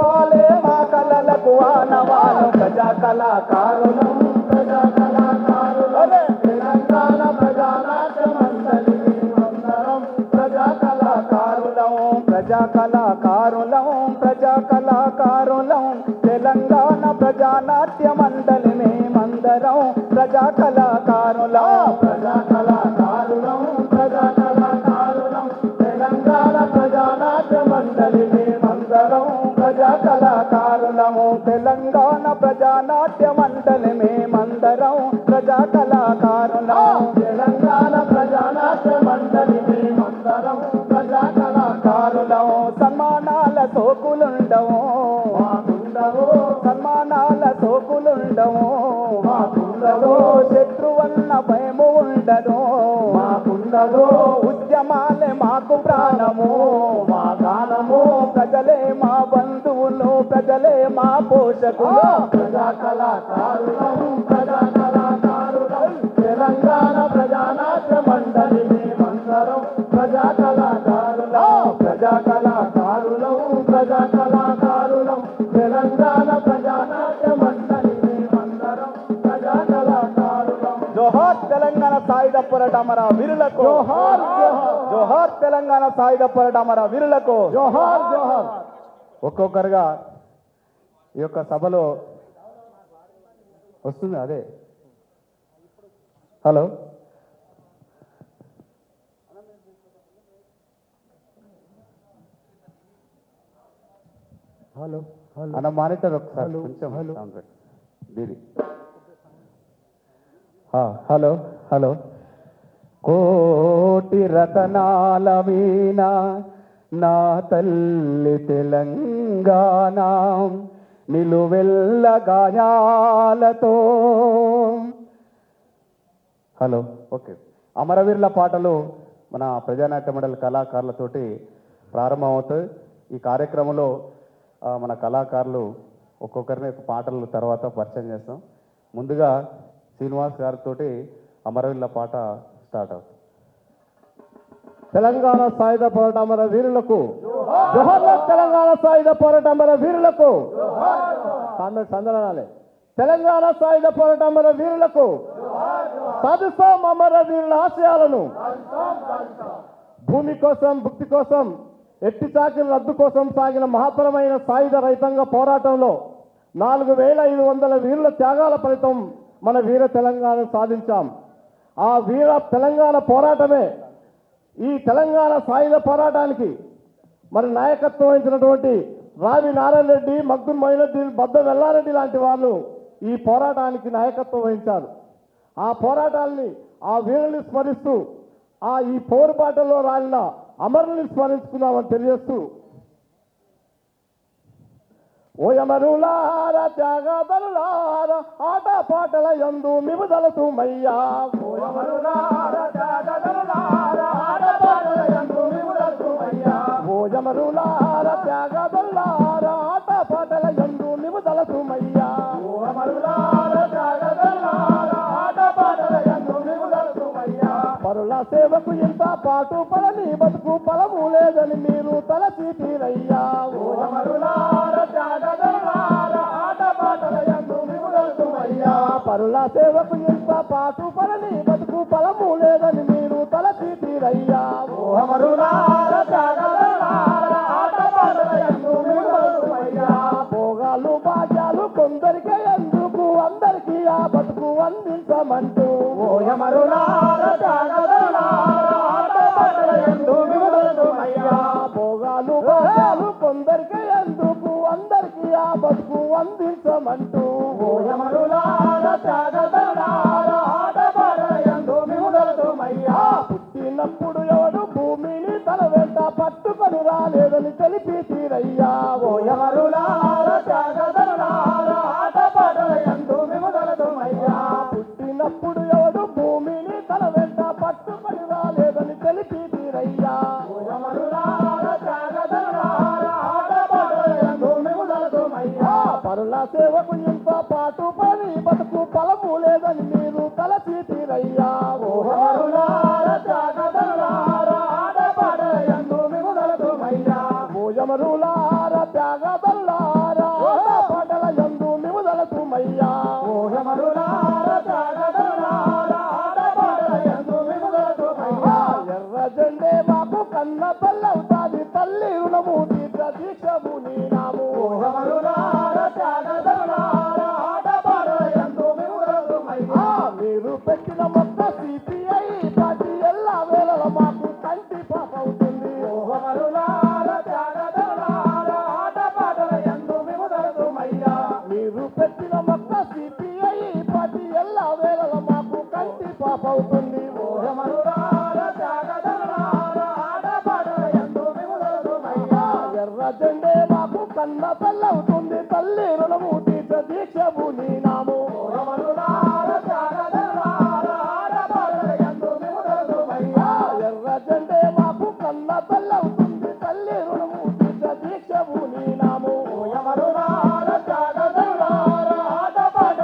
రూపాలే మా కళలకు ఆనవాలు ప్రజా కళాకారులం ప్రజా కళాకారులం తెలంగాణ ప్రజానాట్య మండలి మేమందరం ప్రజా కళాకారులం ప్రజా కళాకారులం ప్రజా కళాకారులం తెలంగాణ ప్రజానాట్య మండలి మేమందరం ప్రజా కళాకారులం ప్రజా కళాకారులం మండలి మేమందరం ప్రజా కళాకారులం. తెలంగాణ ప్రజానాట్య మండలి మేమందరం ప్రజా కళాకారులం. సన్మానాల సోకులుండవు. సన్మానాల సోకులుండవు. శత్రువన్న భయము ఉండదు. మాకుండదు ఉద్యమాలే మాకు ప్రాణము. మా గానము ప్రజలే మా బంధువులు ప్రజలే మా పోషకులు. సాయుధ వీరులకు. జోహార్ జోహార్ తెలంగాణ సాయుధ వీరులకు. జోహార్ జోహార్. ఒక్కొక్కరుగా ఈ యొక్క సభలో వస్తుంది అదే. హలో? Hello hello. అన్న మానిటర్ ఒకసారి హలో, కొంచెం హలో. హలో. కోటి రతనాల వీణ నా తల్లి తెలంగాణ. నిలువెల్ల గాయాలతో హలో ఓకే. అమరవీరుల పాటలు మన ప్రజానాట్య మండలి కళాకారులతోటి ప్రారంభమవుతాయి. ఈ కార్యక్రమంలో మన కళాకారులు ఒక్కొక్కరిని పాటలు తర్వాత పరిచయం చేస్తాం. ముందుగా శ్రీనివాస్ గారితో అమరవీరుల పాట స్టార్ట్ అవుతుంది. తెలంగాణ సాయుధ పోరాటమర వీరులకు తెలంగాణ సాయుధ పోరాటమర వీరులకు సంద- సందనాలే తెలంగాణ సాయుధ పోరాటమర వీరులకు సాధిస్తాం అమర వీరుల ఆశయాలను. భూమి కోసం భుక్తి కోసం ఎట్టి చాకిరి రద్దు కోసం సాగిన మహత్తరమైన సాయుధ రైతాంగ పోరాటంలో నాలుగు వేల ఐదు వందల వీరుల త్యాగాల ఫలితం మన వీర తెలంగాణ సాధించాం. ఆ వీర తెలంగాణ పోరాటమే ఈ తెలంగాణ సాయుధ పోరాటానికి మరి నాయకత్వం వహించినటువంటి రావి నారాయణ రెడ్డి మగ్దున్ మొయినుద్దీన్ బద్ద వెల్లారెడ్డి లాంటి వాళ్ళు ఈ పోరాటానికి నాయకత్వం వహించారు. ఆ పోరాటాల్ని ఆ వీరుల్ని స్మరిస్తూ ఆ ఈ పోరుబాటలో రాలిన అమరుల్ని స్మరించుకున్నామని తెలియజేస్తూ ఓయమరులార త్యాగదరులార ఆట పాటల ఎందు మిముదలతు మయ్యా. ఓయమరులార త్యాగదరులార ఆట పాటల ఎందు మిముదలతు మయ్యా. ఓయమరులార త్యాగదరులార సేవకు ఇంత పాటు పడని బతుకు ఫలము లేదని మీరు తల తీరయ్యా ఆట పాటల పరుల సేవకు ఇంత పాటు పడని బతుకు ఫలము లేదని మీరు తలచి తీరయ్యా పాటల యందు మిముదలతుమయ్యా భోగాలు భాగ్యాలు ఎందుకు అందరికి ఆ బతుకు అందించమంటూ. పుట్టినప్పుడు పరుల సేవకు ఇంత పాటు పని బతుకు ఫలము లేదని మీరు కలసి తీరయ్యా. ఓహరులార త్యాగదరులార ఆట పాటల యందు మిముదలతుమయ్యా భోజమరులార త్యాగ త్యాగదల్లారా మీరు పెట్టిన మొక్క సిపిఐ పార్టీ ఎల్లా వేళల మాకు కంటి పాప అవుతుంది. మీరు పెట్టిన మొక్క సిపిఐ పార్టీ ఎల్లా వేళల మాకు కంటి పాప అవుతుంది. ఎర్ర జెండే మాకు కన్న తల్లవుతుంది తల్లి రుణము తీర్చ దీక్షము నీ నాము.